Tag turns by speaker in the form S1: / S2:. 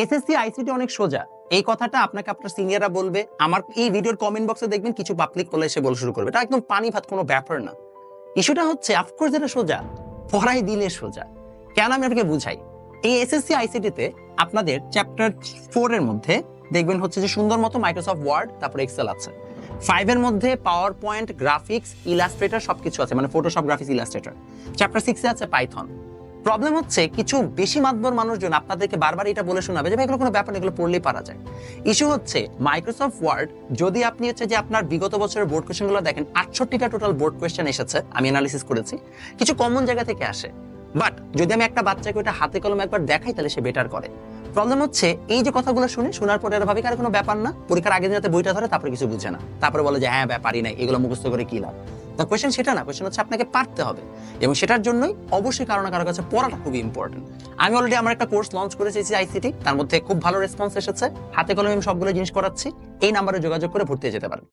S1: SSC ICT অনেক সোজা। এই কথাটা আপনাকে আপনার সিনিয়ররা বলবে। আমার এই ভিডিওর কমেন্ট বক্সে দেখবেন, কিছু পাবলিক বলে এসে বলা শুরু করবে। এটা একদম পানি ভাত কোনো ব্যাপার না। ইস্যুটা হচ্ছে অফকোর্স এটা সোজা পড়াই দিলে সোজা। কেন আমি আপনাকে বুঝাই? এই এসএসসি আইসিটিতে আপনাদের চ্যাপ্টার ফোর এর মধ্যে দেখবেন হচ্ছে যে সুন্দর মতো মাইক্রোসফট ওয়ার্ড তারপর এক্সেল আছে। ফাইভের মধ্যে পাওয়ার পয়েন্ট গ্রাফিক্স ইলাস্ট্রেটর সবকিছু আছে। মানে ফটোশপ গ্রাফিক্স ইলাস্ট্রেটর চ্যাপ্টার সিক্সে আছে পাইথন প্রবলেম হচ্ছে কিছু বেশি মাতবর মানুষজন আপনাদেরকে বারবার এটা বলে শোনাবে যে এগুলো কোনো ব্যাপার এগুলো পড়লেই পারা যায়। ইস্যু হচ্ছে মাইক্রোসফট ওয়ার্ড যদি আপনি হচ্ছে যে আপনার বিগত বছরের বোর্ড কোয়েশ্চেনগুলো দেখেন, আটষট্টিটা টোটাল বোর্ড কোয়েশ্চেন এসেছে, আমি অ্যানালিসিস করেছি। কিছু কমন জায়গা থেকে আসে। বাট যদি আমি একটা বাচ্চাকে ওটা হাতে কলমে একবার দেখাই, তাহলে সে বেটার করে। প্রবলেম হচ্ছে এই যে কথাগুলো শুনে, শোনার পরে এরা ভাবে কি আর কোনো ব্যাপার না, পরীক্ষার দিন রাতে বইটা ধরে, তারপরে কিছু বুঝে না। তারপরে বলে যে হ্যাঁ ব্যাপারই নাই, এগুলো মুখস্থ করে কি লাভ? তা কোয়েশ্চেন সেটা না কোয়েশ্চেন হচ্ছে আপনাকে পারতে হবে। এবং সেটার জন্যই অবশ্যই কারও না কারও কাছে পড়াটা খুবই ইম্পর্টেন্ট আমি অলরেডি আমার একটা কোর্স লঞ্চ করেছি আইসিটি তার মধ্যে খুব ভালো রেসপন্স এসেছে। হাতে কলমে আমি সবগুলো জিনিস করাচ্ছি। এই নাম্বারে যোগাযোগ করে ভর্তি যেতে পারেন